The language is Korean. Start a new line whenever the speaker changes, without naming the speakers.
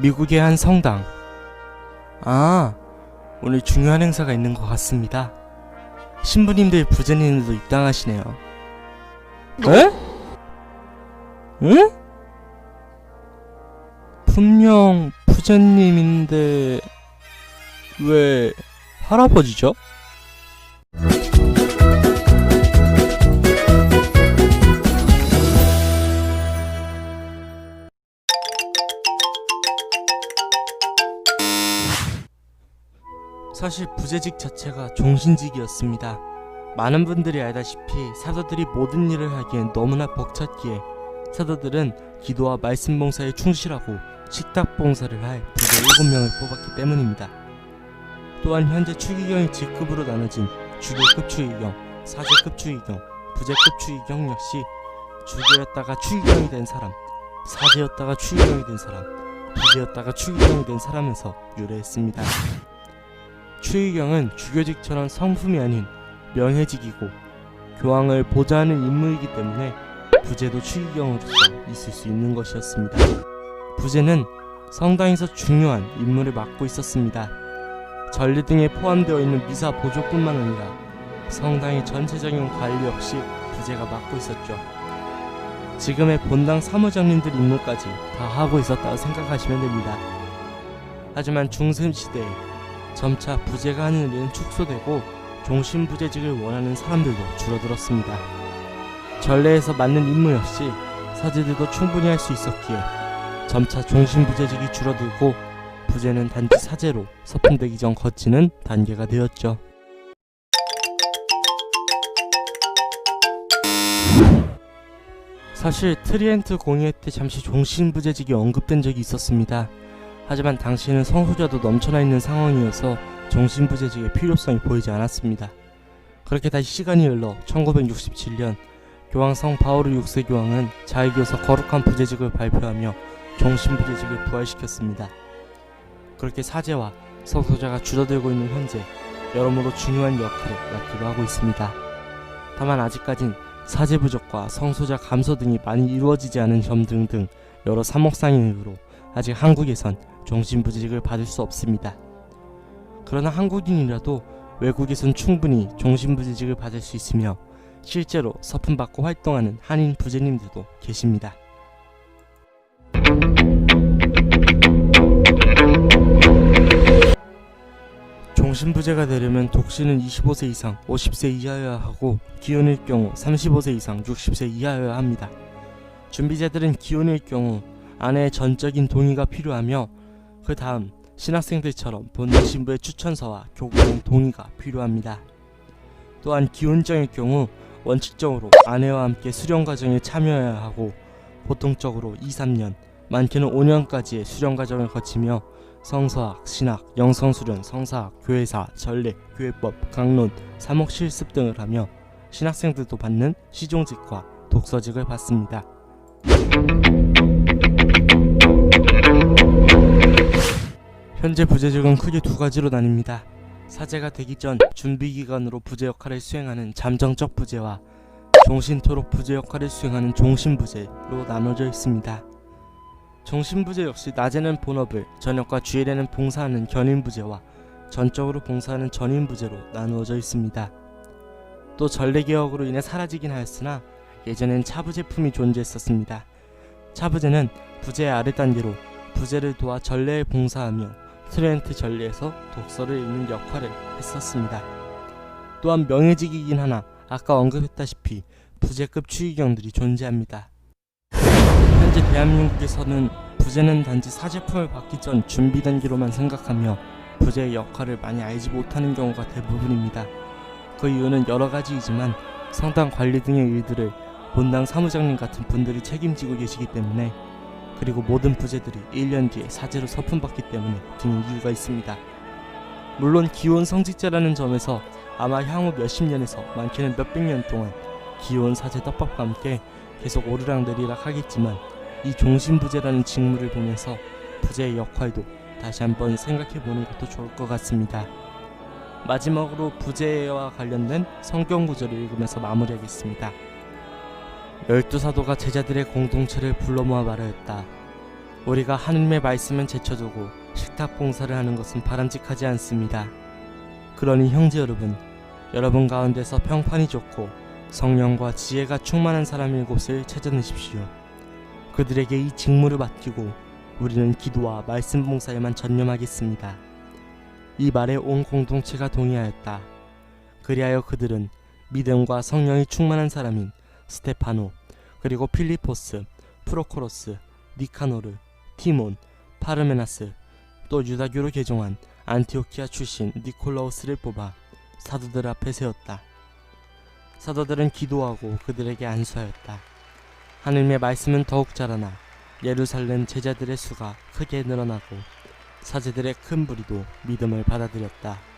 미국의 한 성당. 아, 오늘 중요한 행사가 있는 것 같습니다. 신부님들, 부자님들도 입당하시네요. 에? 응? 분명 부자님인데 왜 할아버지죠? 사실 부재직 자체가 종신직이었습니다. 많은 분들이 알다시피 사도들이 모든 일을 하기엔 너무나 벅찼기에 사도들은 기도와 말씀 봉사에 충실하고 식탁 봉사를 할 부재 7명을 뽑았기 때문입니다. 또한 현재 추기경의 직급으로 나눠진 주교급 추기경, 사제급 추기경, 부재급 추기경 역시 주교였다가 추기경이 된 사람, 사제였다가 추기경이 된 사람, 부재였다가 추기경이 된 사람에서 유래했습니다. 추기경은 주교직처럼 성품이 아닌 명예직이고 교황을 보좌하는 임무이기 때문에 부제도 추기경으로서 있을 수 있는 것이었습니다. 부제는 성당에서 중요한 임무를 맡고 있었습니다. 전례 등에 포함되어 있는 미사 보조뿐만 아니라 성당의 전체적인 관리 역시 부제가 맡고 있었죠. 지금의 본당 사무장님들 임무까지 다 하고 있었다고 생각하시면 됩니다. 하지만 중세 시대에 점차 부제가 하는 일은 축소되고 종신 부재직을 원하는 사람들도 줄어들었습니다. 전례에서 맡는 임무 역시 사제들도 충분히 할 수 있었기에 점차 종신 부재직이 줄어들고 부제는 단지 사제로 서품되기 전 거치는 단계가 되었죠. 사실 트리엔트 공의회 때 잠시 종신 부재직이 언급된 적이 있었습니다. 하지만 당시에는 성소자도 넘쳐나 있는 상황이어서 정신부재직의 필요성이 보이지 않았습니다. 그렇게 다시 시간이 흘러 1967년 교황성 바오르 6세 교황은 자의교서 거룩한 부재직을 발표하며 정신부재직을 부활시켰습니다. 그렇게 사제와 성소자가 줄어들고 있는 현재 여러모로 중요한 역할을 맡기도 하고 있습니다. 다만 아직까진 사제 부족과 성소자 감소 등이 많이 이루어지지 않은 점 등등 여러 사목상의 이유로 아직 한국에선 종신부직을 받을 수 없습니다. 그러나 한국인이라도 외국에선 충분히 종신부직을 받을 수 있으며 실제로 서품 받고 활동하는 한인 부제님들도 계십니다. 종신부제가 되려면 독신은 25세 이상 50세 이하여야 하고 기혼일 경우 35세 이상 60세 이하여야 합니다. 준비자들은 기혼일 경우 아내의 전적인 동의가 필요하며 그 다음 신학생들처럼 본인 신부의 추천서와 교구의 동의가 필요합니다. 또한 기혼장일 경우 원칙적으로 아내와 함께 수련 과정에 참여해야 하고 보통적으로 2, 3년, 많게는 5년까지의 수련 과정을 거치며 성서학, 신학, 영성수련, 성사학, 교회사, 전례, 교회법, 강론, 사목 실습 등을 하며 신학생들도 받는 시종직과 독서직을 받습니다. 현재 부재직은 크게 두 가지로 나뉩니다. 사제가 되기 전 준비 기간으로 부재 역할을 수행하는 잠정적 부재와 종신토록 부재 역할을 수행하는 종신부재로 나눠져 있습니다. 종신부재 역시 낮에는 본업을 저녁과 주일에는 봉사하는 견인부재와 전적으로 봉사하는 전인부재로 나누어져 있습니다. 또 전례개혁으로 인해 사라지긴 하였으나 예전엔 차부 제품이 존재했었습니다. 차부제는 부제의 아래 단계로 부제를 도와 전례에 봉사하며 트렌트 전례에서 독서를 읽는 역할을 했었습니다. 또한 명예직이긴 하나 아까 언급했다시피 부제급 추기경들이 존재합니다. 현재 대한민국에서는 부제는 단지 사제품을 받기 전 준비 단계로만 생각하며 부제의 역할을 많이 알지 못하는 경우가 대부분입니다. 그 이유는 여러 가지이지만 성당 관리 등의 일들을 본당 사무장님 같은 분들이 책임지고 계시기 때문에 그리고 모든 부제들이 1년 뒤에 사제로 서품받기 때문에 등의 이유가 있습니다. 물론 기혼 성직자라는 점에서 아마 향후 몇십 년에서 많게는 몇백 년 동안 기혼 사제 떡밥과 함께 계속 오르락내리락 하겠지만 이 종신부제라는 직무를 보면서 부제의 역할도 다시 한번 생각해 보는 것도 좋을 것 같습니다. 마지막으로 부제와 관련된 성경 구절을 읽으면서 마무리하겠습니다. 열두 사도가 제자들의 공동체를 불러 모아 말하였다. 우리가 하느님의 말씀은 제쳐두고 식탁 봉사를 하는 것은 바람직하지 않습니다. 그러니 형제 여러분, 여러분 가운데서 평판이 좋고 성령과 지혜가 충만한 사람 일곱을 찾아내십시오. 그들에게 이 직무를 맡기고 우리는 기도와 말씀 봉사에만 전념하겠습니다. 이 말에 온 공동체가 동의하였다. 그리하여 그들은 믿음과 성령이 충만한 사람인 스테파노, 그리고 필리포스, 프로코로스, 니카노르, 티몬, 파르메나스, 또 유다교로 개종한 안티오키아 출신 니콜라우스를 뽑아 사도들 앞에 세웠다. 사도들은 기도하고 그들에게 안수하였다. 하느님의 말씀은 더욱 자라나 예루살렘 제자들의 수가 크게 늘어나고 사제들의 큰 부리도 믿음을 받아들였다.